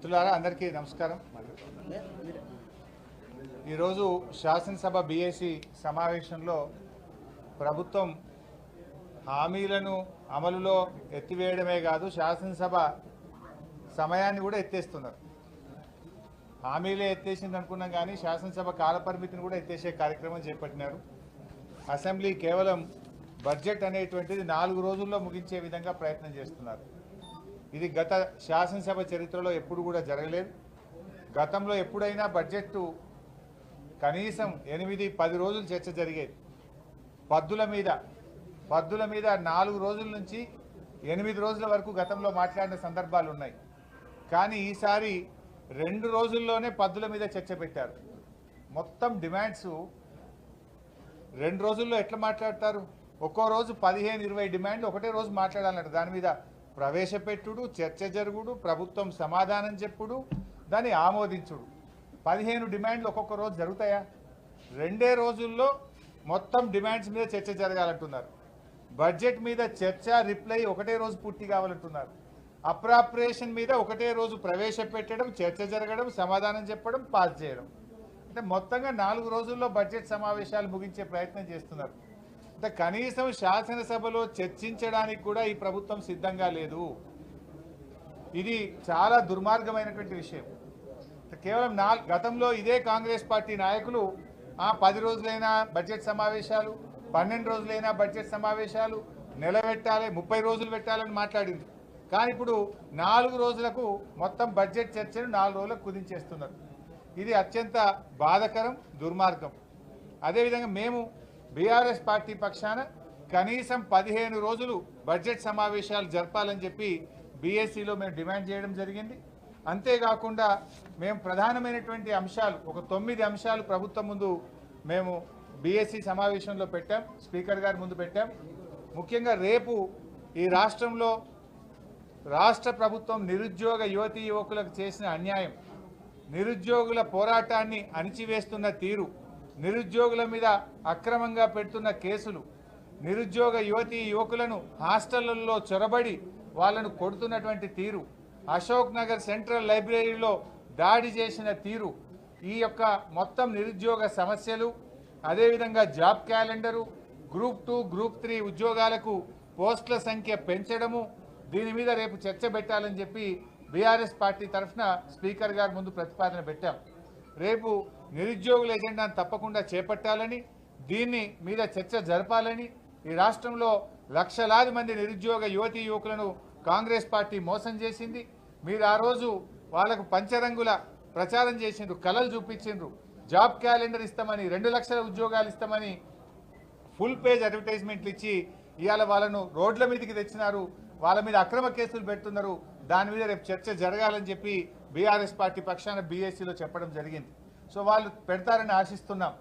మిత్రులారా అందరికీ నమస్కారం. ఈరోజు శాసనసభ బీఏసీ సమావేశంలో ప్రభుత్వం హామీలను అమలులో ఎత్తివేయడమే కాదు శాసనసభ సమయాన్ని కూడా ఎత్తేస్తున్నారు. హామీలే ఎత్తేసింది అనుకున్నాం కానీ శాసనసభ కాలపరిమితిని కూడా ఎత్తేసే కార్యక్రమం చేపట్టినారు. అసెంబ్లీ కేవలం బడ్జెట్ అనేటువంటిది నాలుగు రోజుల్లో ముగించే విధంగా ప్రయత్నం చేస్తున్నారు. ఇది గత శాసనసభ చరిత్రలో ఎప్పుడు కూడా జరగలేదు. గతంలో ఎప్పుడైనా బడ్జెట్ కనీసం ఎనిమిది పది రోజులు చర్చ జరిగేది. పద్దుల మీద పద్దుల మీద నాలుగు రోజుల నుంచి ఎనిమిది రోజుల వరకు గతంలో మాట్లాడిన సందర్భాలు ఉన్నాయి. కానీ ఈసారి రెండు రోజుల్లోనే పద్దుల మీద చర్చ పెట్టారు. మొత్తం డిమాండ్స్ రెండు రోజుల్లో ఎట్లా మాట్లాడతారు? ఒక్కో రోజు పదిహేను ఇరవై డిమాండ్లు ఒకటే రోజు మాట్లాడాలంట. దాని మీద ప్రవేశపెట్టుడు చర్చ జరుగుడు ప్రభుత్వం సమాధానం చెప్పుడు దాన్ని ఆమోదించుడు. పదిహేను డిమాండ్లు ఒక్కొక్క రోజు జరుగుతాయా? రెండే రోజుల్లో మొత్తం డిమాండ్స్ మీద చర్చ జరగాలంటున్నారు. బడ్జెట్ మీద చర్చ రిప్లై ఒకటే రోజు పూర్తి కావాలంటున్నారు. అప్రాపరేషన్ మీద ఒకటే రోజు ప్రవేశపెట్టడం చర్చ జరగడం సమాధానం చెప్పడం పాస్ చేయడం. అంటే మొత్తంగా నాలుగు రోజుల్లో బడ్జెట్ సమావేశాలు ముగించే ప్రయత్నం చేస్తున్నారు. అంటే కనీసం శాసనసభలో చర్చించడానికి కూడా ఈ ప్రభుత్వం సిద్ధంగా లేదు. ఇది చాలా దుర్మార్గమైనటువంటి విషయం. కేవలం నా గతంలో ఇదే కాంగ్రెస్ పార్టీ నాయకులు ఆ పది రోజులైనా బడ్జెట్ సమావేశాలు పన్నెండు రోజులైనా బడ్జెట్ సమావేశాలు నెల పెట్టాలి ముప్పై రోజులు పెట్టాలని మాట్లాడింది. కానీ ఇప్పుడు నాలుగు రోజులకు మొత్తం బడ్జెట్ చర్చను నాలుగు రోజులకు కుదించేస్తున్నారు. ఇది అత్యంత బాధకరం దుర్మార్గం. అదేవిధంగా మేము బీఆర్ఎస్ పార్టీ పక్షాన కనీసం పదిహేను రోజులు బడ్జెట్ సమావేశాలు జరపాలని చెప్పి బీఎస్సీలో మేము డిమాండ్ చేయడం జరిగింది. అంతేకాకుండా మేము ప్రధానమైనటువంటి అంశాలు ఒక తొమ్మిది అంశాలు ప్రభుత్వం ముందు మేము బీఎస్సీ సమావేశంలో పెట్టాం స్పీకర్ గారి ముందు పెట్టాం. ముఖ్యంగా రేపు ఈ రాష్ట్రంలో రాష్ట్ర ప్రభుత్వం నిరుద్యోగ యువతీ యువకులకు చేసిన అన్యాయం నిరుద్యోగుల పోరాటాన్ని అణిచివేస్తున్న తీరు నిరుద్యోగుల మీద అక్రమంగా పెడుతున్న కేసులు నిరుద్యోగ యువతి యువకులను హాస్టళ్ళలో చొరబడి వాళ్ళను కొడుతున్నటువంటి తీరు అశోక్ నగర్ సెంట్రల్ లైబ్రరీలో దాడి చేసిన తీరు ఈ యొక్క మొత్తం నిరుద్యోగ సమస్యలు అదేవిధంగా job calendar group two group three ఉద్యోగాలకు పోస్టుల సంఖ్య పెంచడము దీని మీద రేపు చర్చ పెట్టాలని చెప్పి బీఆర్ఎస్ పార్టీ తరఫున స్పీకర్ గారి ముందు ప్రతిపాదన పెట్టాం. రేపు నిరుద్యోగుల ఎజెండాను తప్పకుండా చేపట్టాలని దీన్ని మీద చర్చ జరపాలని ఈ రాష్ట్రంలో లక్షలాది మంది నిరుద్యోగ యువతీ యువకులను కాంగ్రెస్ పార్టీ మోసం చేసింది. మీరు ఆ రోజు వాళ్ళకు పంచరంగుల ప్రచారం చేసిండ్రు కళలు చూపించిండ్రు. జాబ్ క్యాలెండర్ ఇస్తామని రెండు లక్షల ఉద్యోగాలు ఇస్తామని ఫుల్ పేజ్ అడ్వర్టైజ్మెంట్లు ఇచ్చి ఇవాళ వాళ్ళను రోడ్ల మీదకి తెచ్చినారు. వాళ్ళ మీద అక్రమ కేసులు పెడుతున్నారు. దాని మీద రేపు చర్చ జరగాలని చెప్పి బీఆర్ఎస్ పార్టీ పక్షాన బీఎస్సీలో చెప్పడం జరిగింది. సో వాళ్ళు పెడతారని ఆశిస్తున్నాం.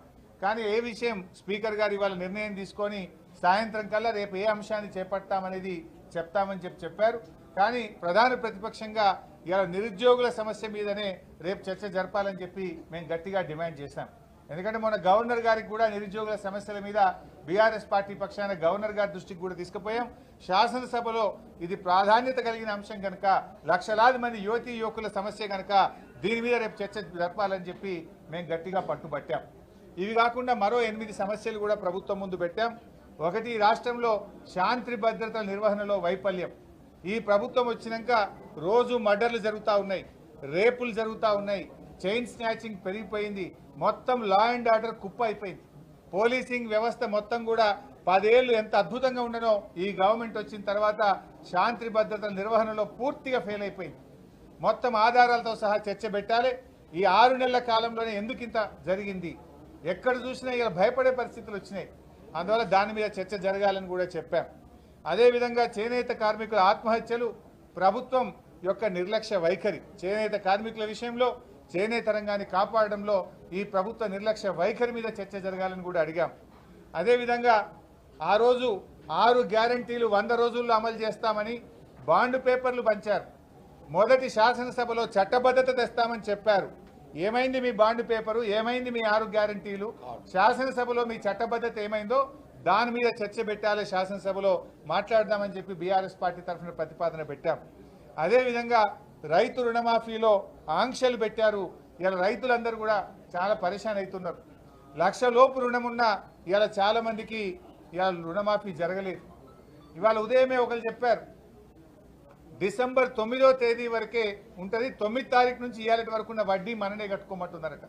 కానీ ఏ విషయం స్పీకర్ గారు ఇవాళ నిర్ణయం తీసుకొని సాయంత్రం కల్లా రేపు ఏ అంశాన్ని చేపడతామనేది చెప్తామని చెప్పి చెప్పారు. కానీ ప్రధాన ప్రతిపక్షంగా ఇలా నిరుద్యోగుల సమస్య మీదనే రేపు చర్చ జరపాలని చెప్పి మేము గట్టిగా డిమాండ్ చేశాం. ఎందుకంటే మన గవర్నర్ గారికి కూడా నిరుద్యోగుల సమస్యల మీద బీఆర్ఎస్ పార్టీ పక్షాన గవర్నర్ గారి దృష్టికి కూడా తీసుకుపోయాం. శాసనసభలో ఇది ప్రాధాన్యత కలిగిన అంశం కనుక లక్షలాది మంది యువతీ యువకుల సమస్య కనుక దీని మీద రేపు చర్చ జరపాలని చెప్పి మేము గట్టిగా పట్టుబట్టాం. ఇవి కాకుండా మరో ఎనిమిది సమస్యలు కూడా ప్రభుత్వం ముందు పెట్టాం. ఒకటి రాష్ట్రంలో శాంతి భద్రతల నిర్వహణలో వైఫల్యం. ఈ ప్రభుత్వం వచ్చినాక రోజు మర్డర్లు జరుగుతూ ఉన్నాయి రేపులు జరుగుతూ ఉన్నాయి. చైన్ స్నాచింగ్ పెరిగిపోయింది. మొత్తం లా అండ్ ఆర్డర్ కుప్ప అయిపోయింది. పోలీసింగ్ వ్యవస్థ మొత్తం కూడా పదేళ్ళు ఎంత అద్భుతంగా ఉండనో ఈ గవర్నమెంట్ వచ్చిన తర్వాత శాంతి భద్రతల నిర్వహణలో పూర్తిగా ఫెయిల్ అయిపోయింది. మొత్తం ఆధారాలతో సహా చర్చ పెట్టాలి. ఈ ఆరు నెలల కాలంలోనే ఎందుకు ఇంత జరిగింది? ఎక్కడ చూసినా ఇలా భయపడే పరిస్థితులు వచ్చినాయి. అందువల్ల దాని మీద చర్చ జరగాలని కూడా చెప్పాం. అదేవిధంగా చేనేత కార్మికుల ఆత్మహత్యలు ప్రభుత్వం యొక్క నిర్లక్ష్య వైఖరి. చేనేత కార్మికుల విషయంలో చేనేత రంగాన్ని కాపాడడంలో ఈ ప్రభుత్వ నిర్లక్ష్య వైఖరి మీద చర్చ జరగాలని కూడా అడిగాం. అదేవిధంగా ఆ రోజు ఆరు గ్యారంటీలు వంద రోజుల్లో అమలు చేస్తామని బాండ్ పేపర్లు పంచారు. మొదటి శాసనసభలో చట్టబద్ధత తెస్తామని చెప్పారు. ఏమైంది మీ బాండ్ పేపరు? ఏమైంది మీ ఆరు గ్యారంటీలు? శాసనసభలో మీ చట్టబద్ధత ఏమైందో దాని మీద చర్చ పెట్టాలి. శాసనసభలో మాట్లాడదామని చెప్పి బీఆర్ఎస్ పార్టీ తరఫున ప్రతిపాదన పెట్టాం. అదేవిధంగా రైతు రుణమాఫీలో ఆంక్షలు పెట్టారు. ఇలా రైతులందరూ కూడా చాలా పరేషాన్ అవుతున్నారు. లక్ష లోపు రుణం ఉన్న ఇలా చాలామందికి ఇలా రుణమాఫీ జరగలేదు. ఇవాళ ఉదయమే ఒకరు చెప్పారు డిసెంబర్ తొమ్మిదో తేదీ వరకే ఉంటుంది. తొమ్మిది తారీఖు నుంచి ఇవాళ వరకు ఉన్న వడ్డీ మననే కట్టుకోమంటున్నారట.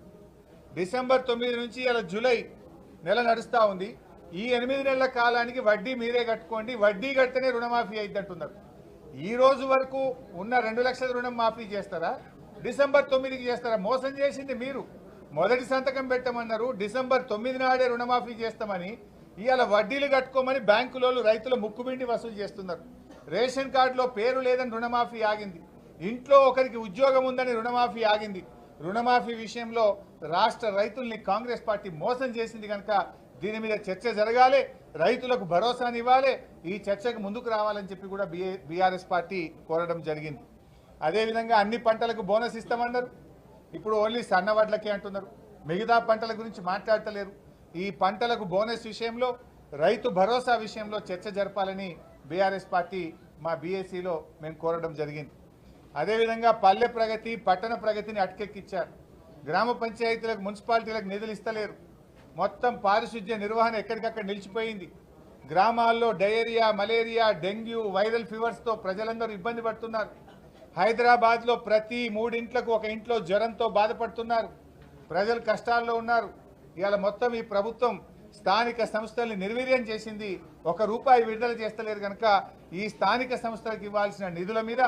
డిసెంబర్ తొమ్మిది నుంచి ఇలా జూలై నెల నడుస్తూ ఉంది. ఈ ఎనిమిది నెలల కాలానికి వడ్డీ మీరే కట్టుకోండి. వడ్డీ కడితేనే రుణమాఫీ అయింది అంటున్నారు ఈ రోజు వరకు ఉన్న రెండు లక్షల రుణం మాఫీ చేస్తారా? డిసెంబర్ తొమ్మిదికి చేస్తారా? మోసం చేసింది మీరు. మొదటి సంతకం పెట్టమన్నారు. డిసెంబర్ తొమ్మిది నాడే రుణమాఫీ చేస్తామని. ఇవాళ వడ్డీలు కట్టుకోమని బ్యాంకులోళ్ళు రైతుల ముక్కుబిండి వసూలు చేస్తున్నారు. రేషన్ కార్డులో పేరు లేదని రుణమాఫీ ఆగింది. ఇంట్లో ఒకరికి ఉద్యోగం ఉందని రుణమాఫీ ఆగింది. రుణమాఫీ విషయంలో రాష్ట్ర రైతుల్ని కాంగ్రెస్ పార్టీ మోసం చేసింది కనుక దీని మీద చర్చ జరగాలి రైతులకు భరోసానివ్వాలి ఈ చర్చకు ముందుకు రావాలని చెప్పి కూడా బిఏ బీఆర్ఎస్ పార్టీ కోరడం జరిగింది. అదేవిధంగా అన్ని పంటలకు బోనస్ ఇస్తామన్నారు. ఇప్పుడు ఓన్లీ సన్నవడ్లకే అంటున్నారు. మిగతా పంటల గురించి మాట్లాడతలేరు. ఈ పంటలకు బోనస్ విషయంలో రైతు భరోసా విషయంలో చర్చ జరపాలని బీఆర్ఎస్ పార్టీ మా బీఏసీలో మేము కోరడం జరిగింది. అదేవిధంగా పల్లె ప్రగతి పట్టణ ప్రగతిని అటకెక్కిచ్చారు. గ్రామ పంచాయతీలకు మున్సిపాలిటీలకు నిధులు ఇస్తలేరు. మొత్తం పారిశుద్ధ్య నిర్వహణ ఎక్కడికక్కడ నిలిచిపోయింది. గ్రామాల్లో డయేరియా మలేరియా డెంగ్యూ వైరల్ ఫీవర్స్తో ప్రజలందరూ ఇబ్బంది పడుతున్నారు. హైదరాబాద్లో ప్రతి మూడింట్లకు ఒక ఇంట్లో జ్వరంతో బాధపడుతున్నారు. ప్రజలు కష్టాల్లో ఉన్నారు. ఇవాళ మొత్తం ఈ ప్రభుత్వం స్థానిక సంస్థల్ని నిర్వీర్యం చేసింది ఒక రూపాయి విడుదల చేస్తలేరు కనుక ఈ స్థానిక సంస్థలకు ఇవ్వాల్సిన నిధుల మీద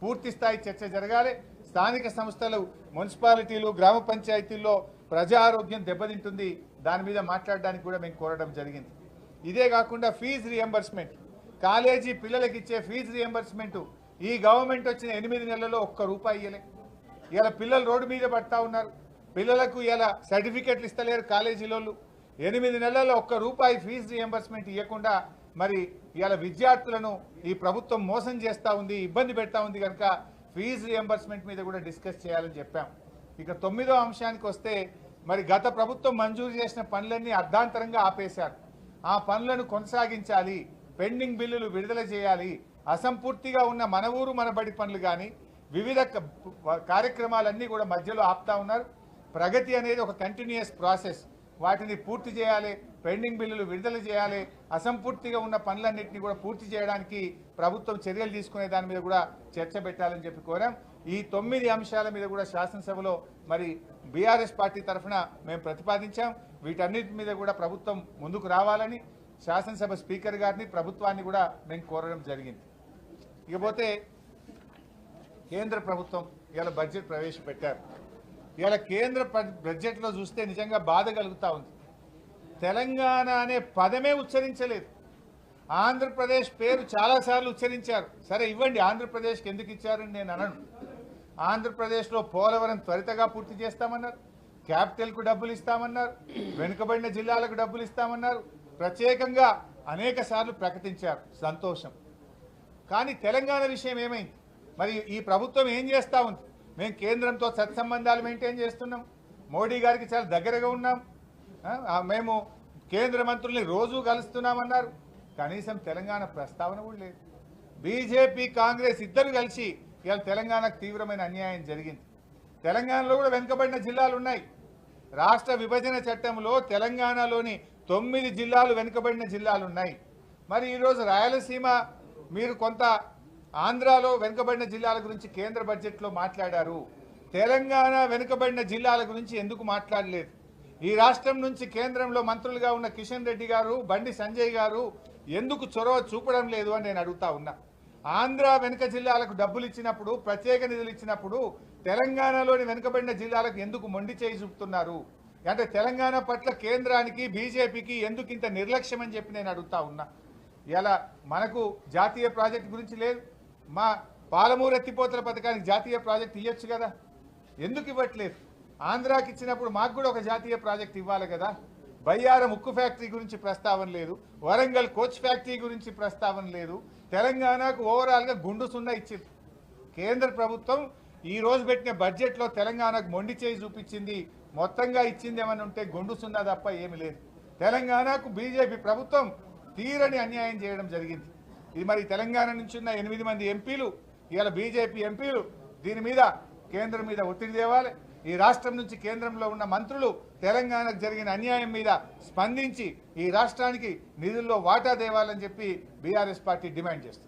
పూర్తి స్థాయి చర్చ జరగాలి. స్థానిక సంస్థలు మున్సిపాలిటీలు గ్రామ పంచాయతీల్లో ప్రజా ఆరోగ్యం దెబ్బతింటుంది. దాని మీద మాట్లాడడానికి కూడా మేము కోరడం జరిగింది. ఇదే కాకుండా ఫీజు రియంబర్స్మెంట్. కాలేజీ పిల్లలకి ఇచ్చే ఫీజు రియంబర్స్మెంట్. ఈ గవర్నమెంట్ వచ్చిన ఎనిమిది నెలల్లో ఒక్క రూపాయి ఇవ్వలే ఇలా పిల్లలు రోడ్డు మీద పడతా ఉన్నారు. పిల్లలకు ఇలా సర్టిఫికెట్లు ఇస్తలేరు కాలేజీలోళ్ళు. ఎనిమిది నెలల్లో ఒక్క రూపాయి ఫీజు రియంబర్స్మెంట్ ఇవ్వకుండా మరి ఇవాళ విద్యార్థులను ఈ ప్రభుత్వం మోసం చేస్తూ ఉంది ఇబ్బంది పెడతా ఉంది కనుక ఫీజు రియంబర్స్మెంట్ మీద కూడా డిస్కస్ చేయాలని చెప్పాం. ఇక తొమ్మిదో అంశానికి వస్తే మరి గత ప్రభుత్వం మంజూరు చేసిన పనులన్నీ అర్ధాంతరంగా ఆపేశారు. ఆ పనులను కొనసాగించాలి పెండింగ్ బిల్లులు విడుదల చేయాలి అసంపూర్తిగా ఉన్న మన ఊరు మన బడి పనులు కానీ వివిధ కార్యక్రమాలన్నీ కూడా మధ్యలో ఆపుతా ఉన్నారు. ప్రగతి అనేది ఒక కంటిన్యూస్ ప్రాసెస్ వాటిని పూర్తి చేయాలి పెండింగ్ బిల్లులు విడుదల చేయాలి అసంపూర్తిగా ఉన్న పనులన్నింటినీ కూడా పూర్తి చేయడానికి ప్రభుత్వం చర్యలు తీసుకునే దాని మీద కూడా చర్చ పెట్టాలని చెప్పి కోరాం. ఈ తొమ్మిది అంశాల మీద కూడా శాసనసభలో మరి బీఆర్ఎస్ పార్టీ తరఫున మేము ప్రతిపాదించాం. వీటన్నిటి మీద కూడా ప్రభుత్వం ముందుకు రావాలని శాసనసభ స్పీకర్ గారిని ప్రభుత్వాన్ని కూడా మేము కోరడం జరిగింది. ఇకపోతే కేంద్ర ప్రభుత్వం ఇవాళ బడ్జెట్ ప్రవేశపెట్టారు. ఇవాళ కేంద్ర బడ్జెట్లో చూస్తే నిజంగా బాధ కలుగుతూ ఉంది. తెలంగాణ అనే పదమే ఉచ్చరించలేదు. ఆంధ్రప్రదేశ్ పేరు చాలాసార్లు ఉచ్చరించారు. సరే ఇవ్వండి ఆంధ్రప్రదేశ్కి ఎందుకు ఇచ్చారని నేను అనను. ఆంధ్రప్రదేశ్లో పోలవరం త్వరితగా పూర్తి చేస్తామన్నారు. క్యాపిటల్కు డబ్బులు ఇస్తామన్నారు. వెనుకబడిన జిల్లాలకు డబ్బులు ఇస్తామన్నారు. ప్రత్యేకంగా అనేక ప్రకటించారు. సంతోషం. కానీ తెలంగాణ విషయం ఏమైంది? మరి ఈ ప్రభుత్వం ఏం చేస్తా ఉంది? మేము కేంద్రంతో సత్సంబంధాలు మెయింటైన్ చేస్తున్నాం. మోడీ గారికి చాలా దగ్గరగా ఉన్నాం. మేము కేంద్ర మంత్రుల్ని రోజూ కలుస్తున్నామన్నారు. కనీసం తెలంగాణ ప్రస్తావన కూడా లేదు. బీజేపీ కాంగ్రెస్ ఇద్దరు కలిసి ఇవాళ తెలంగాణకు తీవ్రమైన అన్యాయం జరిగింది. తెలంగాణలో కూడా వెనుకబడిన జిల్లాలు ఉన్నాయి. రాష్ట్ర విభజన చట్టంలో తెలంగాణలోని తొమ్మిది జిల్లాలు వెనుకబడిన జిల్లాలు ఉన్నాయి. మరి ఈరోజు రాయలసీమ మీరు కొంత ఆంధ్రాలో వెనుకబడిన జిల్లాల గురించి కేంద్ర బడ్జెట్లో మాట్లాడారు. తెలంగాణ వెనుకబడిన జిల్లాల గురించి ఎందుకు మాట్లాడలేదు? ఈ రాష్ట్రం నుంచి కేంద్రంలో మంత్రులుగా ఉన్న కిషన్ రెడ్డి గారు బండి సంజయ్ గారు ఎందుకు చొరవ చూపడం లేదు అని నేను అడుగుతా ఉన్నా. ఆంధ్ర వెనుక జిల్లాలకు డబ్బులు ఇచ్చినప్పుడు ప్రత్యేక నిధులు ఇచ్చినప్పుడు తెలంగాణలోని వెనుకబడిన జిల్లాలకు ఎందుకు మొండి చేయి చూపుతున్నారు? అంటే తెలంగాణ పట్ల కేంద్రానికి బీజేపీకి ఎందుకు ఇంత నిర్లక్ష్యం అని చెప్పి నేను అడుగుతా ఉన్నా. ఇలా మనకు జాతీయ ప్రాజెక్ట్ గురించి లేదు మా పాలమూరు ఎత్తిపోతల పథకానికి జాతీయ ప్రాజెక్ట్ ఇవ్వచ్చు కదా. ఎందుకు ఇవ్వట్లేదు? ఆంధ్రాకి ఇచ్చినప్పుడు మాకు కూడా ఒక జాతీయ ప్రాజెక్ట్ ఇవ్వాలి కదా. బయ్యారం ఉక్కు ఫ్యాక్టరీ గురించి ప్రస్తావన లేదు. వరంగల్ కోచ్ ఫ్యాక్టరీ గురించి ప్రస్తావన లేదు. తెలంగాణకు ఓవరాల్గా గుండు సున్నా ఇచ్చింది. కేంద్ర ప్రభుత్వం ఈ రోజు పెట్టిన బడ్జెట్లో తెలంగాణకు మొండి చేయి చూపించింది. మొత్తంగా ఇచ్చింది ఏమని ఉంటే గుండు సున్నా తప్ప ఏమి లేదు. తెలంగాణకు బీజేపీ ప్రభుత్వం తీరని అన్యాయం చేయడం జరిగింది. ఇది మరి తెలంగాణ నుంచి ఉన్న ఎనిమిది మంది ఎంపీలు ఇవాళ బీజేపీ ఎంపీలు దీని మీద కేంద్రం మీద ఒత్తిడి తేవాలి. ఈ రాష్ట్రం నుంచి కేంద్రంలో ఉన్న మంత్రులు తెలంగాణకు జరిగిన అన్యాయం మీద స్పందించి ఈ రాష్ట్రానికి నిధుల్లో వాటా దేవాలని చెప్పి బీఆర్ఎస్ పార్టీ డిమాండ్ చేస్తుంది.